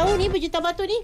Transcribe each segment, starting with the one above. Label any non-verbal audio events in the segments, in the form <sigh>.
mana jauh ni Berjuta Batu ni?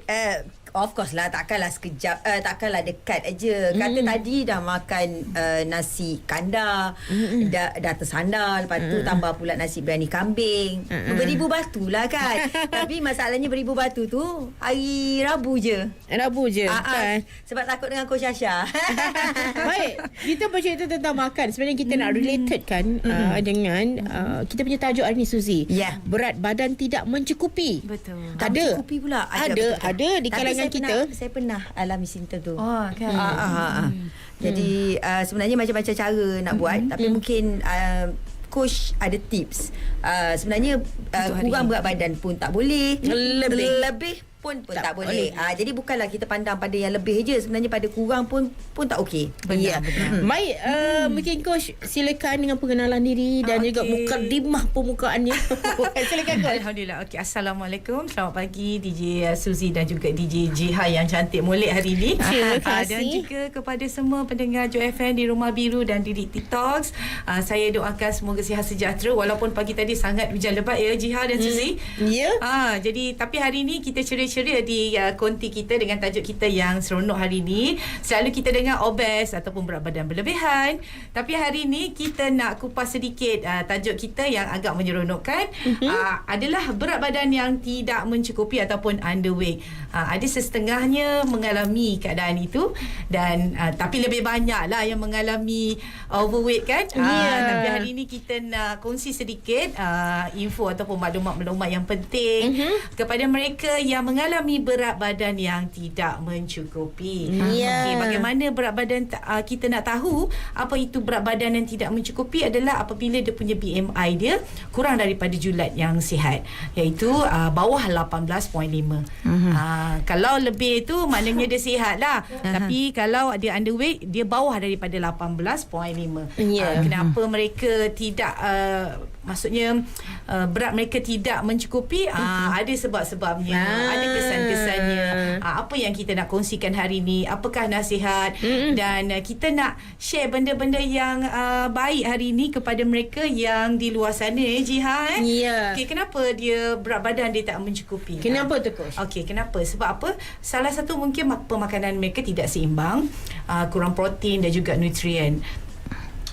Of course lah takkanlah sekejap uh, takkanlah dekat aja. Kata Mm. tadi dah makan uh, nasi kandar, Mm. dah dah tersandar, lepas tu tambah pula nasi biryani kambing. Mm. Beribu batu lah kan. <laughs> Tapi masalahnya beribu batu tu hari Rabu je. Rabu je ah, kan? sebab takut dengan Coach Asha. <laughs> <laughs> Baik, kita bercerita tentang makan. Sebenarnya kita nak related kan uh, dengan uh, kita punya tajuk hari ni Suzy. Ya. Berat badan tidak mencukupi. Betul. Tak Ada. mencukupi pula. Ada, betul-betul. ada di kalangan saya kita. Pernah, saya pernah alami simptom tu. Oh, kan. Ah, ah, ah, ah. Jadi uh, sebenarnya macam-macam cara nak buat tapi mungkin uh, coach ada tips. Uh, sebenarnya uh, kurang berat badan pun tak boleh. Lebih. lebih pun pun Tak tak, boleh. Ah jadi bukanlah kita pandang pada yang lebih je sebenarnya pada kurang pun pun tak okey. Ya. Benar, benar. Baik, uh, mungkin coach silakan dengan pengenalan diri dan Ah, juga okey. mukadimah permukaannya. <laughs> <laughs> silakan coach. Alhamdulillah. Okey, Assalamualaikum. Selamat pagi DJ Suzy dan juga DJ Jiha yang cantik molek hari ini. Terima Ah, kasih. dan juga kepada semua pendengar Joy FM di Rumah Biru dan di TikToks. Uh, saya doakan semoga sihat sejahtera walaupun pagi tadi sangat hujan lebat ya Jiha dan Suzy. Ya. Ah, jadi tapi hari ini kita ceria-ceria di uh, konti kita dengan tajuk kita yang seronok hari ini. Selalu kita dengar obes ataupun berat badan berlebihan. Tapi hari ini kita nak kupas sedikit uh, tajuk kita yang agak menyeronokkan mm-hmm. uh, adalah berat badan yang tidak mencukupi ataupun underweight. Uh, ada setengahnya mengalami keadaan itu dan uh, tapi lebih banyak lah yang mengalami overweight kan. Ya. Uh, tapi hari ini kita nak kongsi sedikit uh, info ataupun maklumat-maklumat yang penting Mhm. kepada mereka yang mengalami berat badan yang tidak mencukupi. Ya. Okey, bagaimana berat badan uh, kita nak tahu apa itu berat badan yang tidak mencukupi adalah apabila dia punya BMI dia kurang daripada julat yang sihat iaitu uh, bawah 18.5. Uh, kalau lebih tu maknanya dia sihat lah. <laughs> Tapi kalau dia underweight dia bawah daripada 18.5. Ya. Uh, kenapa mereka tidak uh, maksudnya uh, berat mereka tidak mencukupi uh, ada sebab-sebabnya Ah. ada kesan-kesannya uh, apa yang kita nak kongsikan hari ni apakah nasihat dan uh, kita nak share benda-benda yang uh, baik hari ni kepada mereka yang di luar sana eh Jiha eh Ya. okay, kenapa dia berat badan dia tak mencukupi Kenapa tu coach? Okey, kenapa? Sebab apa? Salah satu mungkin mak- pemakanan mereka tidak seimbang, uh, kurang protein dan juga nutrien.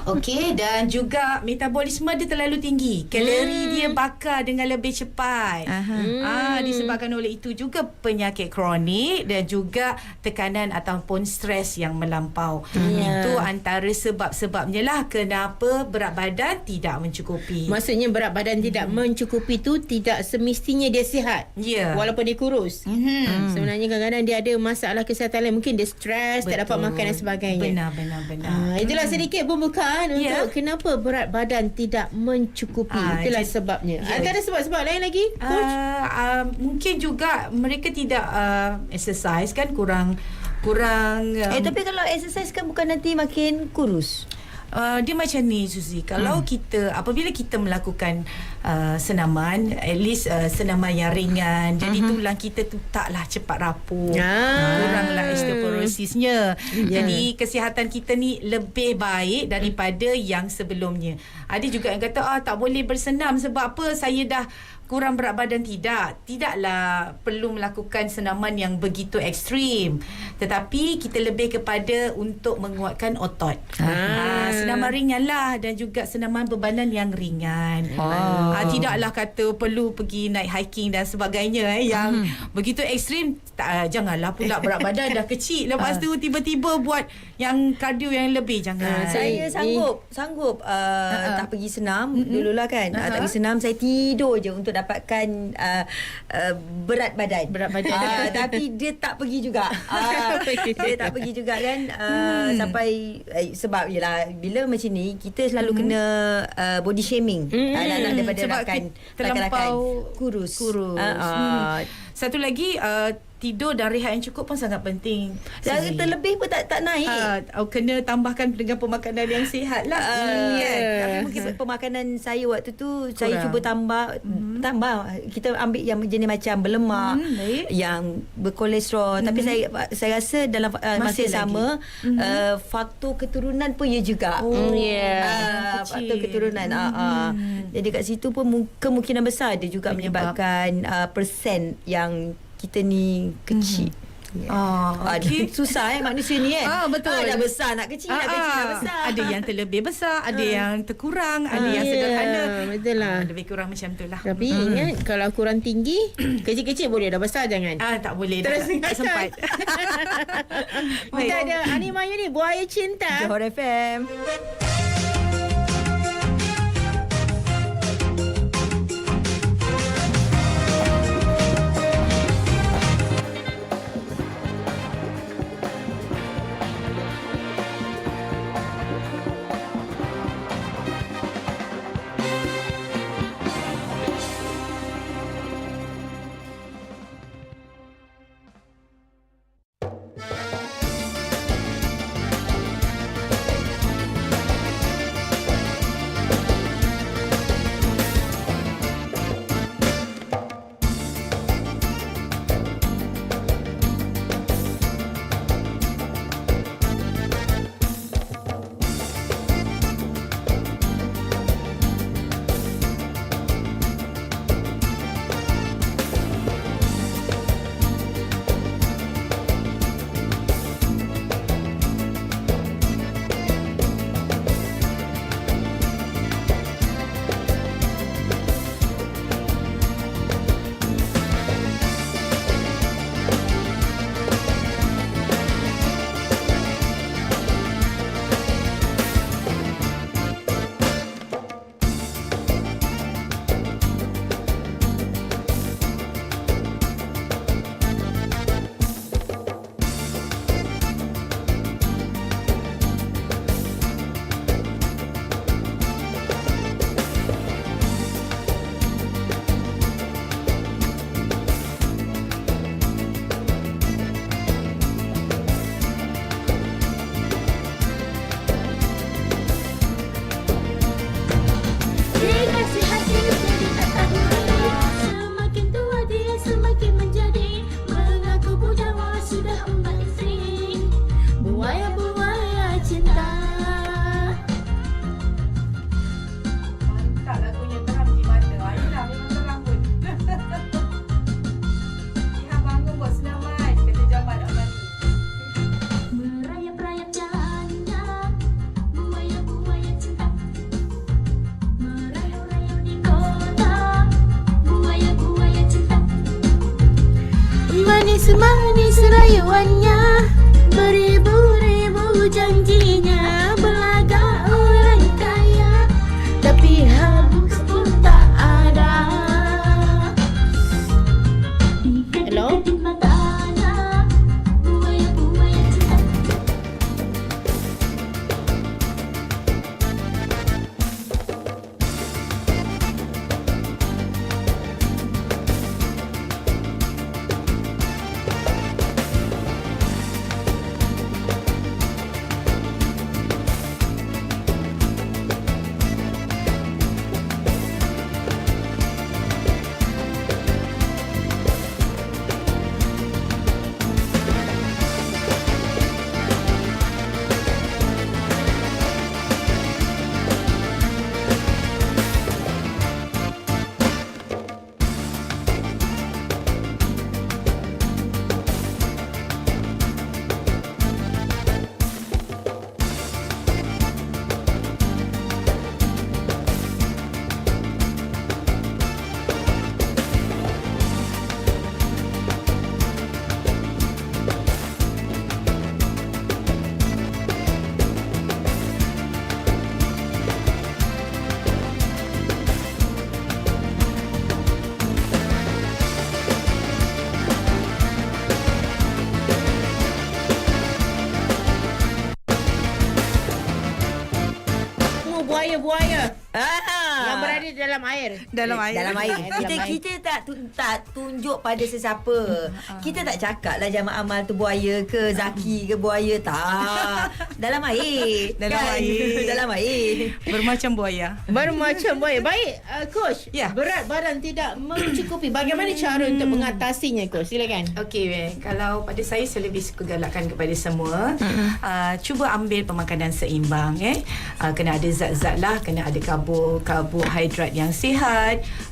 Okey dan juga metabolisme dia terlalu tinggi. Kalori Hmm. dia bakar dengan lebih cepat. Aha. Ah disebabkan oleh itu juga penyakit kronik dan juga tekanan ataupun stres yang melampau. Ya. Itu antara sebab-sebabnya lah kenapa berat badan tidak mencukupi. Maksudnya berat badan tidak mencukupi tu tidak semestinya dia sihat. Ya. Walaupun dia kurus. Mhm. Sebenarnya kadang-kadang dia ada masalah kesihatan lain. Mungkin dia stres, tak dapat makan dan sebagainya. Benar benar benar. Ah, itulah sedikit pembukaan Ya. untuk kenapa berat badan tidak mencukupi. Ah, itulah jadi- sebabnya. ya. Antara sebab-sebab lain lagi, coach? Uh, uh, mungkin juga mereka tidak uh, exercise kan kurang kurang um, Eh tapi kalau exercise kan bukan nanti makin kurus. Uh, dia macam ni Suzy Kalau hmm. kita Apabila kita melakukan uh, Senaman At least uh, Senaman yang ringan Jadi Mhm. tulang kita tu Taklah cepat rapuh Ah. Kuranglah osteoporosisnya Ya. Jadi kesihatan kita ni Lebih baik Daripada yang sebelumnya Ada juga yang kata ah, Tak boleh bersenam Sebab apa Saya dah kurang berat badan tidak tidaklah perlu melakukan senaman yang begitu ekstrim tetapi kita lebih kepada untuk menguatkan otot Ah. ah. senaman ringan lah dan juga senaman bebanan yang ringan Oh. ah, tidaklah kata perlu pergi naik hiking dan sebagainya eh, yang begitu ekstrim tak, ah, janganlah pula berat <laughs> badan dah kecil lepas tu tiba-tiba buat yang kardio yang lebih jangan Ah, Saya sanggup sanggup uh, Ha-ha. tak pergi senam dululah kan. Uh, tak pergi senam saya tidur je untuk dapatkan uh, uh, berat badan. Berat badan. Uh, tapi dia tak pergi juga. <laughs> Uh, dia tak pergi juga kan uh, sampai uh, sebab yalah bila macam ni kita selalu kena uh, body shaming Hmm. anak-anak daripada Sebab rakan terlampau kurus. kurus. Uh, uh, Satu lagi uh, tidur dan rehat yang cukup pun sangat penting. Dan Suzy. terlebih pun tak tak naik. Uh, kena tambahkan dengan pemakanan yang sihat lah. Uh, Hmm, yeah. Tapi mungkin pemakanan saya waktu tu Kurang. saya cuba tambah mm-hmm. tambah kita ambil yang jenis macam berlemak Hmm, baik. yang berkolesterol mm-hmm. tapi saya saya rasa dalam uh, masa Masih yang sama mm-hmm. uh, faktor keturunan pun ya juga. Oh, yeah. Uh, kecil. faktor keturunan. Mm-hmm. Uh, uh. Jadi kat situ pun mu- kemungkinan besar dia juga menyebabkan uh, persen yang kita ni kecil. Mm-hmm. Ah, Ah, okey. susah eh manusia ni kan. Ah, betul. Ah, dah besar nak kecil, nak Ah, kecil nak ah. besar. Ada yang terlebih besar, ada yang terkurang, ada yang Ya, sederhana. betul lah. Ah, Lebih kurang macam tu lah. Tapi ingat kalau kurang tinggi, <coughs> kecil-kecil boleh dah besar jangan. Ah tak boleh Terus dah. Tak sempat. <laughs> <laughs> Kita ada Ani Maya ni Buaya Cinta. Johor FM. Air. Dalam air. Dalam air. Kita kita tak tu, tak tunjuk pada sesiapa. Kita tak cakap lah jamaah amal tu buaya ke zaki ke buaya tak. <laughs> Dalam air. Dalam air. <laughs> Dalam air. Bermacam buaya. Baru macam baik. Uh, coach. Ya. Berat badan tidak mencukupi. Bagaimana cara untuk mengatasinya, coach? Silakan. Okey, kalau pada saya saya lebih suka galakkan kepada semua uh, cuba ambil pemakanan seimbang eh. Uh, kena ada zat-zat lah, kena ada karbo karbohidrat yang sihat.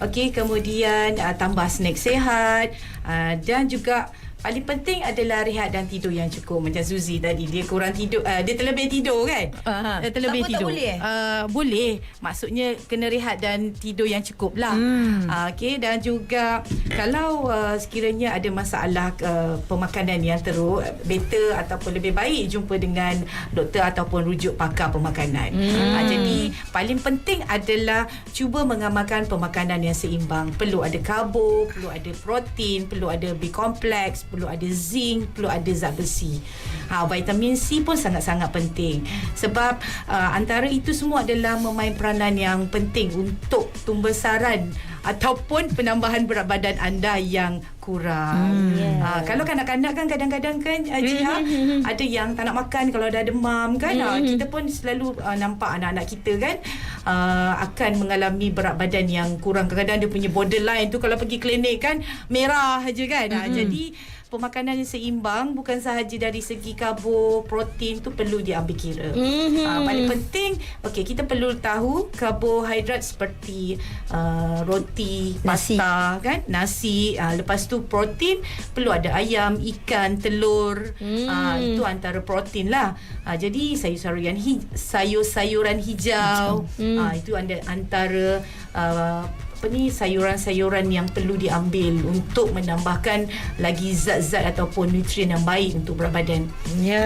Okey, kemudian uh, tambah snack sihat uh, dan juga Paling penting adalah rehat dan tidur yang cukup Macam Suzy tadi Dia kurang tidur uh, Dia terlebih tidur kan Aha. Dia terlebih Tak apa, tak tidur boleh, eh? uh, Boleh Maksudnya kena rehat dan tidur yang cukup lah Hmm. uh, Okay dan juga Kalau uh, sekiranya ada masalah uh, Pemakanan yang teruk Better ataupun lebih baik Jumpa dengan doktor ataupun rujuk pakar pemakanan hmm. uh, Jadi paling penting adalah Cuba mengamalkan pemakanan yang seimbang Perlu ada karbo Perlu ada protein Perlu ada B-complex Perlu ada zinc Perlu ada zat besi ha, Vitamin C pun sangat-sangat penting Sebab uh, antara itu semua adalah Memain peranan yang penting Untuk pembesaran Ataupun penambahan berat badan anda yang kurang. Hmm, yeah. ha, kalau kanak-kanak kan kadang-kadang kan uh, Jiha, <laughs> ada yang tak nak makan kalau dah demam kan. Ha, <laughs> kita pun selalu uh, nampak anak-anak kita kan uh, akan mengalami berat badan yang kurang. Kadang-kadang dia punya borderline tu kalau pergi klinik kan merah aja kan. Ha, <laughs> jadi pemakanan yang seimbang bukan sahaja dari segi karbo, protein tu perlu diambil kira. Mm-hmm. Uh, paling penting okey kita perlu tahu karbohidrat seperti uh, roti, Nasi. pasta kan, nasi, uh, lepas tu protein perlu ada ayam, ikan, telur. Mm. Uh, itu antara protein lah. Uh, jadi sayur-sayuran hij- sayur-sayuran hijau, mm. uh, itu antara uh, apa ni sayuran-sayuran yang perlu diambil untuk menambahkan lagi zat-zat ataupun nutrien yang baik untuk berat badan. Ya,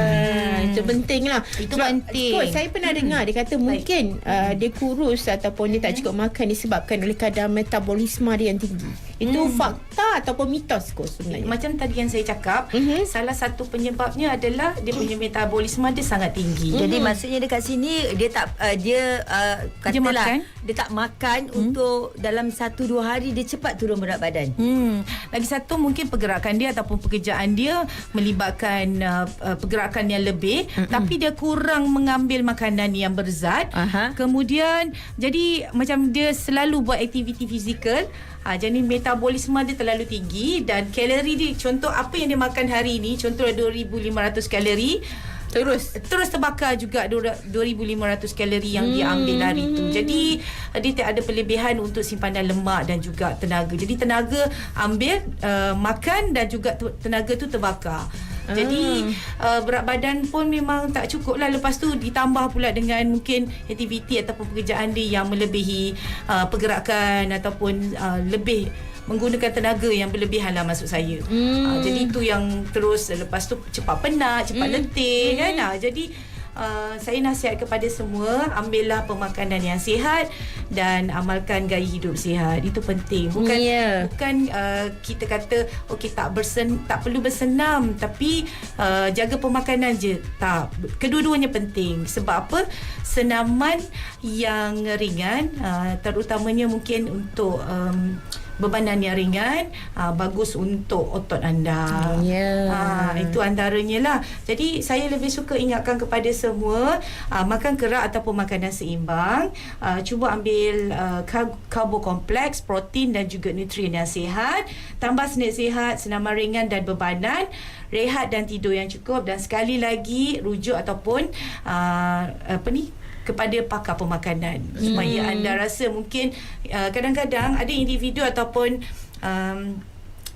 hmm. itu penting lah. Itu Sebab, penting. Coach, saya pernah dengar dia kata mungkin uh, dia kurus ataupun dia tak cukup makan disebabkan oleh kadar metabolisme dia yang tinggi. Itu fakta ataupun mitos coach sebenarnya. Macam tadi yang saya cakap, Mhm. salah satu penyebabnya adalah dia punya metabolisme dia sangat tinggi. Jadi maksudnya dekat sini dia tak uh, dia uh, Dia katalah makan? dia tak makan untuk dalam satu dua hari dia cepat turun berat badan. Hmm. Lagi satu mungkin pergerakan dia ataupun pekerjaan dia melibatkan uh, uh, pergerakan yang lebih Mm-mm. tapi dia kurang mengambil makanan yang berzat. Aha. Kemudian jadi macam dia selalu buat aktiviti fizikal Ha, jadi metabolisme dia terlalu tinggi dan kalori dia contoh apa yang dia makan hari ni contohnya 2500 kalori terus terus terbakar juga 2500 kalori yang dia ambil hari tu. Jadi uh, dia tak ada perlebihan untuk simpanan lemak dan juga tenaga. Jadi tenaga ambil uh, makan dan juga tenaga tu terbakar. Jadi uh, berat badan pun memang tak cukup lah. Lepas tu ditambah pula dengan mungkin aktiviti ataupun pekerjaan dia yang melebihi uh, pergerakan Ataupun uh, lebih menggunakan tenaga yang berlebihan lah maksud saya. Hmm. uh, Jadi itu yang terus lepas tu cepat penat, cepat hmm. letih kan? Uh, Jadi Uh, saya nasihat kepada semua ambillah pemakanan yang sihat dan amalkan gaya hidup sihat. Itu penting. Bukan Ya. bukan uh, kita kata okey tak bersen tak perlu bersenam tapi uh, jaga pemakanan je. Tak. Kedua-duanya penting. Sebab apa? Senaman yang ringan uh, terutamanya mungkin untuk um, bebanan yang ringan uh, bagus untuk otot anda. Ya. Ah, itu antaranya lah. Jadi saya lebih suka ingatkan kepada semua uh, makan kerak ataupun makanan seimbang. Uh, cuba ambil uh, kar- karbo kompleks, protein dan juga nutrien yang sihat. Tambah snack sihat, senaman ringan dan bebanan. Rehat dan tidur yang cukup dan sekali lagi rujuk ataupun uh, apa ni kepada pakar pemakanan. Supaya anda rasa mungkin uh, kadang-kadang ada individu ataupun um,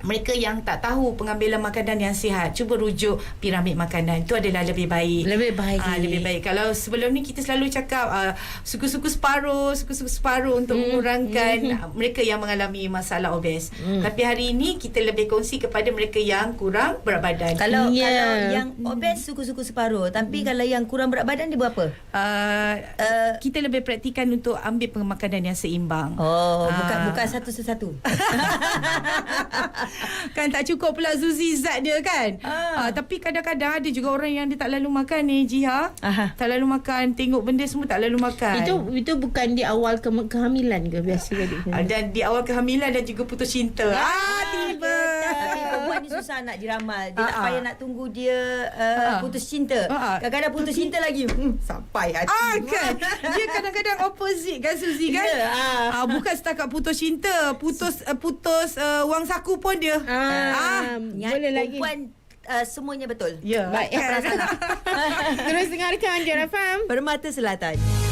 mereka yang tak tahu pengambilan makanan yang sihat cuba rujuk piramid makanan. Itu adalah lebih baik. Lebih baik. Ah, lebih baik. Kalau sebelum ni kita selalu cakap uh, suku-suku separuh suku-suku separuh untuk mengurangkan uh, <laughs> mereka yang mengalami masalah obes. Tapi hari ini kita lebih kongsi kepada mereka yang kurang berat badan. Kalau Ya. kalau yang obes suku-suku separuh, tapi kalau yang kurang berat badan dia berapa? uh, Uh, kita lebih praktikan untuk ambil pemakanan yang seimbang. Oh, Ah. bukan bukan satu sesatu. <laughs> <laughs> kan tak cukup pula Zuzi zat dia kan. Ah. Ah. tapi kadang-kadang ada juga orang yang dia tak lalu makan ni Jiha. Aha. Tak lalu makan, tengok benda semua tak lalu makan. Itu itu bukan di awal ke- kehamilan ke biasa jadi. Ah, dan di awal kehamilan dan juga putus cinta. Ah, tiba. Tapi perempuan ni susah nak diramal. Dia tak Ah, ah. payah nak tunggu dia uh, ah. putus cinta. Ah. Kadang-kadang putus cinta lagi. Hmm, sampai hati. Ah kan Dia kadang-kadang opposite kan Suzy kan Ya, ah. ah. Bukan setakat putus cinta Putus uh, putus uh, wang saku pun dia Ah, Ingat, boleh lagi. perempuan uh, semuanya betul. Ya Baik. <laughs> kan? Terus dengarkan Jar FM. Permata Selatan.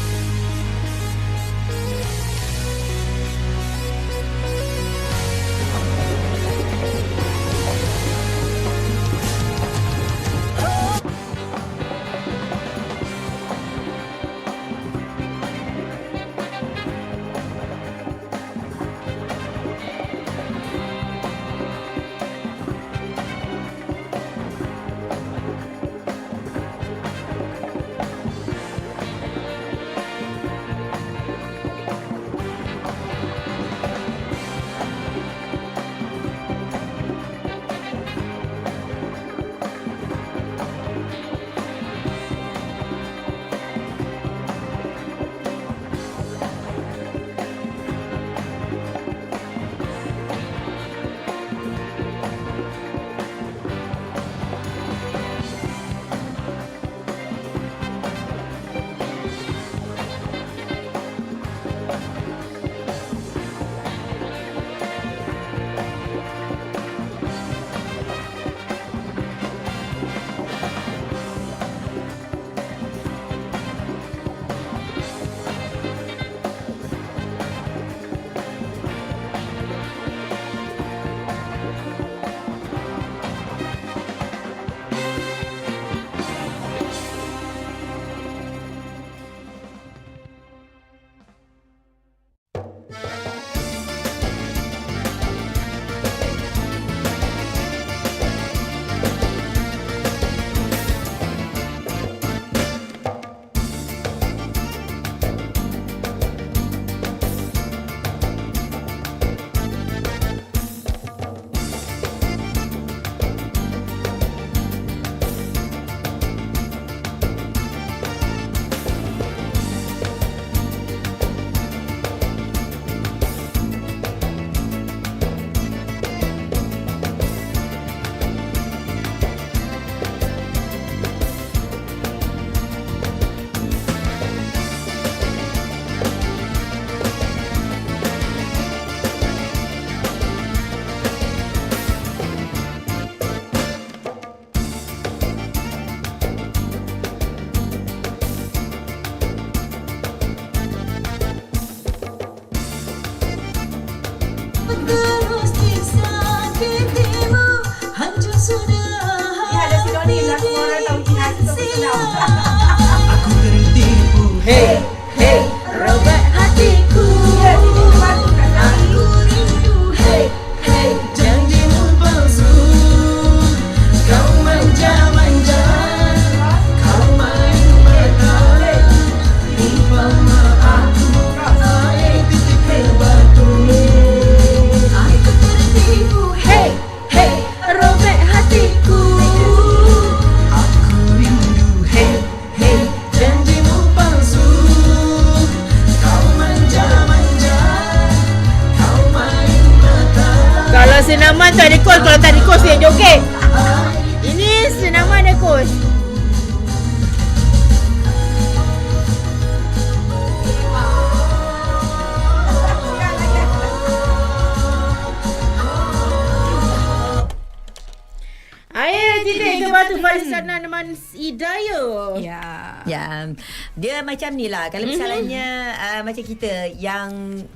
Dia macam ni lah. Kalau misalnya uh, macam kita yang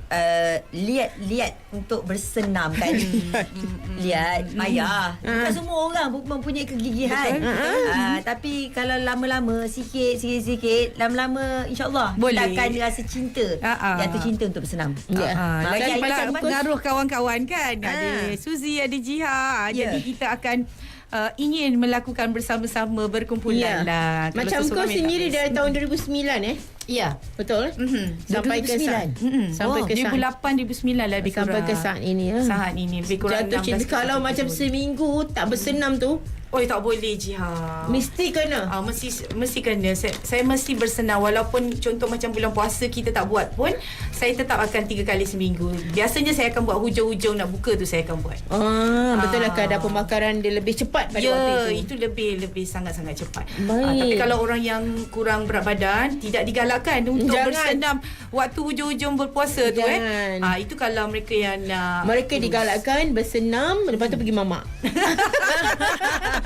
uh, lihat-lihat untuk bersenam <laughs> kan. lihat, payah. Bukan semua orang pun mempunyai kegigihan. Uh, tapi kalau lama-lama, sikit, sikit-sikit, lama-lama insyaAllah Boleh. kita akan rasa cinta. Ah, ah. Jatuh cinta untuk bersenam. Ya. Ah, Ah, lagi kan pula macam pengaruh kawan-kawan kan. Ah. Ada Suzy, ada Jiha. Ya. Jadi kita akan uh, ingin melakukan bersama-sama berkumpulan Ya. lah. Macam kau sendiri dari tahun 2009 eh? Ya. Betul? Mhm. Sampai ke 2009? saat. Mm-mm. Sampai oh, ke saat. 2008 2009 lah lebih Sampai kurang. ke saat ini ya. Saat ini lebih kurang Jatuh 16 cinta. ke Kalau 17 macam seminggu tak bersenam tu, Oh tak boleh Jiha. mesti kena. Ah, mesti mesti kena saya, saya mesti bersenam walaupun contoh macam bulan puasa kita tak buat pun saya tetap akan tiga kali seminggu. Biasanya saya akan buat hujung-hujung nak buka tu saya akan buat. Ah, betul lah Ah. kadar pembakaran dia lebih cepat pada ya, waktu itu. itu lebih lebih sangat-sangat cepat. Baik. Ah, tapi kalau orang yang kurang berat badan tidak digalakkan untuk Jangan. bersenam waktu hujung-hujung berpuasa tu eh. Ah itu kalau mereka yang nak Mereka digalakkan bersenam lepas tu pergi mamak. <laughs>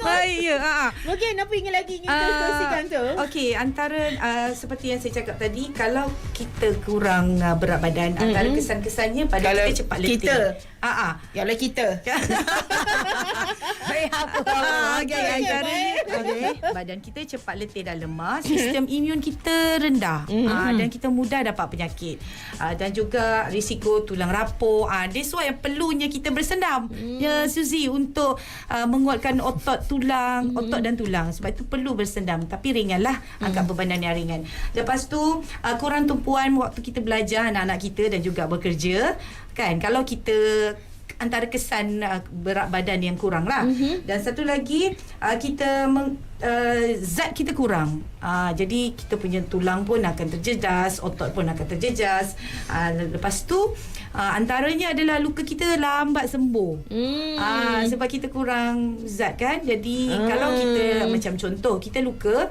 Baik ya. Ah. Mungkin apa ingin lagi ingin Ah, kongsikan tu? Okey, antara uh, seperti yang saya cakap tadi, kalau kita kurang uh, berat badan, mm-hmm. antara kesan-kesannya pada Kalau kita cepat letih. kita. Ah ah. Yalah kita. <laughs> Baik apa? Ah, Okey, okay, okey. antaranya okay. badan kita cepat letih dan lemah, sistem imun kita rendah Mhm. ah, dan kita mudah dapat penyakit. Ah, dan juga risiko tulang rapuh. Ah, that's why yang perlunya kita bersenam. Mhm. Ya Suzy untuk ah, menguatkan otot tulang, otot dan tulang. Sebab itu perlu bersenam tapi ringanlah angkat bebanan yang ringan. Lepas tu ah, kurang tumpuan waktu kita belajar anak-anak kita dan juga bekerja kan. Kalau kita antara kesan uh, berat badan yang kurang lah. Mm-hmm. Dan satu lagi uh, kita meng, uh, zat kita kurang. Uh, jadi kita punya tulang pun akan terjejas, otot pun akan terjejas. Uh, lepas tu uh, antaranya adalah luka kita lambat sembuh. Hmm. Ah sebab kita kurang zat kan. Jadi Ah. kalau kita macam contoh kita luka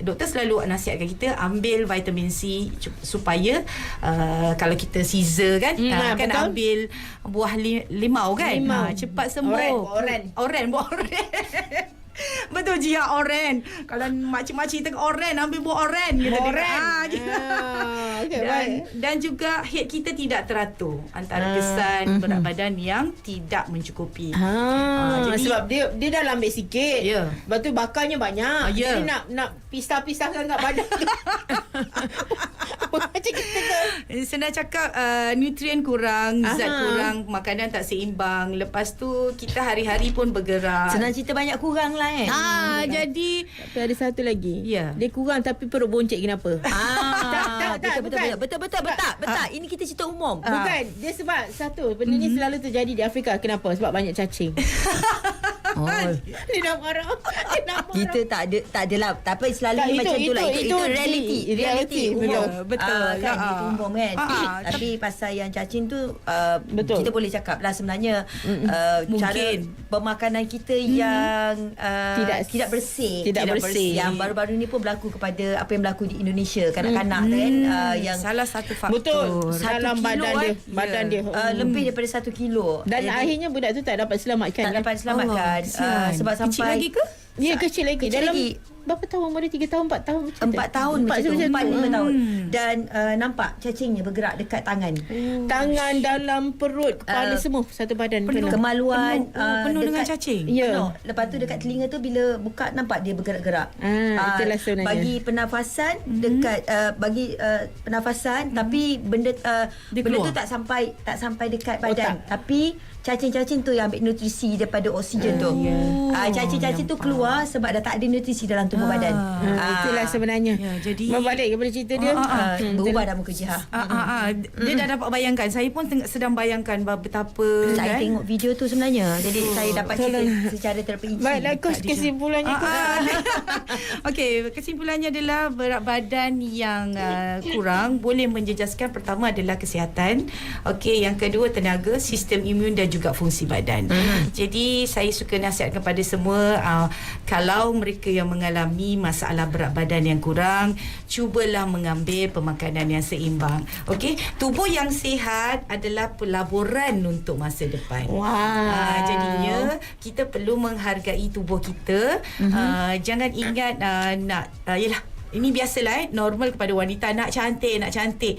doktor selalu nasihatkan kita ambil vitamin C supaya uh, kalau kita Caesar kan Hmm, uh, kan betul. ambil buah li, limau kan Limau. Ah, cepat sembuh Oren, oren. oren buah oren <laughs> <laughs> Betul Jia oren. Kalau makcik-makcik tengok oren ambil buah oren dia. Oren. Ah, gitu. Ah, okey, dan, baik. dan juga head kita tidak teratur antara Ah, kesan berat badan yang tidak mencukupi. Ha, Ah, jadi- sebab dia dia dah lambat sikit. Ya. Lepas tu bakarnya banyak. Ah, ya. Jadi nak nak pisah-pisahkan kat badan. <laughs> <laughs> Macam kita ke. Senang cakap uh, nutrien kurang, zat Aha. kurang, makanan tak seimbang. Lepas tu kita hari-hari pun bergerak. Senang cerita banyak kurang lah eh. Ah, jadi Tapi ada satu lagi. Ya. Dia kurang tapi perut boncek kenapa? Ah, Tak, <laughs> tak, tak, betul, betul, bukan. betul, betul, betul, betul, betul. Ini kita cerita umum. Bukan. Dia sebab satu, benda ni selalu terjadi di Afrika. Kenapa? Sebab banyak cacing. <laughs> Oh. dia nak marah. Dia nak marah. Kita tak ada tak adalah tapi selalu Tak, ni itu- macam tu lah itu- itu, itu itu, reality reality, betul. Betul. Ah, kan Ya. itu umum kan Ah, ah, tapi pasal yang cacing tu uh, Betul. kita boleh cakap lah sebenarnya uh, cara Mungkin. pemakanan kita yang uh, Tidak- tidak bersih tidak bersih. yang baru-baru ni pun berlaku kepada apa yang berlaku di Indonesia kanak-kanak tu kan uh, yang salah satu faktor. Betul. Satu Dalam kilo, badan dia. Badan Ya. dia. uh, lebih daripada satu kilo Dan Jadi, akhirnya budak tu tak dapat selamatkan. tak kan? dapat selamatkan Oh, uh, kesian. sebab Kecil sampai lagi ke? Ya kecil lagi. Kecil Dalam lagi. Berapa tahun? Umur dia 3 tahun, 4 tahun macam tu? Empat tahun Empat macam tu Empat lima Hmm. tahun Dan uh, nampak cacingnya bergerak dekat tangan Tangan dalam perut, kepala Ah. semua satu badan Penuh. penuh. Kemaluan Penuh, oh, penuh dengan cacing. Ya. Penuh. Lepas tu dekat telinga tu Bila buka nampak dia bergerak-gerak Ah, itulah sebenarnya. Bagi pernafasan Dekat uh, Bagi uh, pernafasan Tapi benda uh, Dia Benda keluar. tu tak sampai Tak sampai dekat badan Otak. Tapi Cacing-cacing tu yang ambil nutrisi Daripada oksigen tu Ah, Cacing-cacing tu keluar Sebab dah tak ada nutrisi Dalam tubuh Ah. badan Ha, itulah sebenarnya. Ya, jadi- Membalik kepada cerita dia. Ah, ah, Ah, Hmm, Berubah dah muka Jiha Ah, ah, ah. Dia dah dapat bayangkan. Saya pun sedang bayangkan betapa Saya kan? tengok video tu sebenarnya Jadi saya dapat cerita Secara terperinci Baiklah, kos kesimpulannya. Ah, ah. <laughs> Okey, kesimpulannya adalah berat badan yang uh, kurang boleh menjejaskan pertama adalah kesihatan. Okey, yang kedua tenaga, sistem imun dan juga fungsi badan. Jadi saya suka nasihat kepada semua uh, kalau mereka yang mengalami masalah berat badan yang kurang, cubalah mengambil pemakanan yang seimbang. Okey, tubuh yang sihat adalah pelaburan untuk masa depan. Wow. Ah, jadinya kita perlu menghargai tubuh kita. Mm-hmm. Uh, jangan ingat uh, nak uh, yalah ini biasalah eh normal kepada wanita nak cantik nak cantik.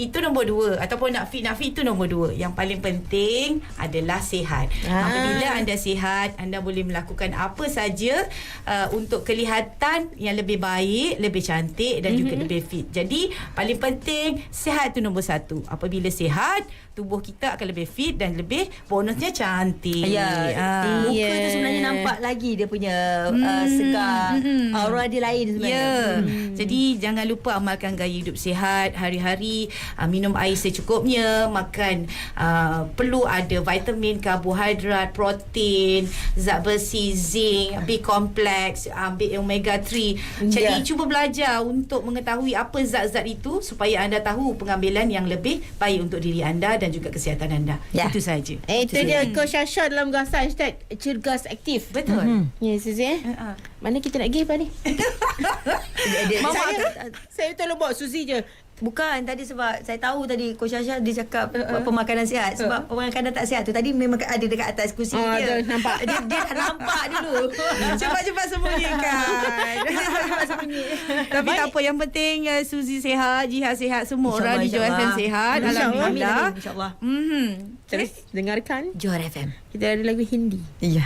Itu nombor dua. Ataupun nak fit Nak fit itu nombor dua. Yang paling penting Adalah sihat. Ah. Apabila anda sihat Anda boleh melakukan Apa saja uh, Untuk kelihatan Yang lebih baik Lebih cantik Dan juga lebih fit. Jadi Paling penting Sihat itu nombor satu. Apabila sihat Tubuh kita akan lebih fit Dan lebih Bonusnya cantik Ya, Ah. muka Ya. tu sebenarnya nampak lagi dia punya uh, segar hmm. aura dia lain Ya. sebenarnya. Yeah. Hmm. Jadi jangan lupa amalkan gaya hidup sihat hari-hari, uh, minum air secukupnya, makan uh, perlu ada vitamin, karbohidrat, protein, zat besi, zinc, B complex, ambil omega 3. Jadi Ya. cuba belajar untuk mengetahui apa zat-zat itu supaya anda tahu pengambilan yang lebih baik untuk diri anda dan juga kesihatan anda. Ya. Itu saja. Eh, itu dia Coach Asha dalam bahasa hashtag cergas aktif. Betul. Mhm. Ya, Suzy eh. Uh-uh. Mana kita nak pergi Pak ni? <laughs> Mama, saya, saya, saya tolong bawa Suzy je. Bukan tadi sebab saya tahu tadi Coach Asha dia cakap uh, pemakanan sihat sebab pemakanan tak sihat tu tadi memang ada dekat atas kursi Oh, dia. ada, nampak. Dia, dia dah nampak dulu. <laughs> Cepat-cepat sembunyikan. Tapi tak apa yang penting uh, Suzy sihat, Jihad sihat, semua orang di Johor FM sihat. InsyaAllah. Alhamdulillah. Amin, InsyaAllah. Mhm. Terus dengarkan Johor FM. kita ada lagu Hindi. Ya.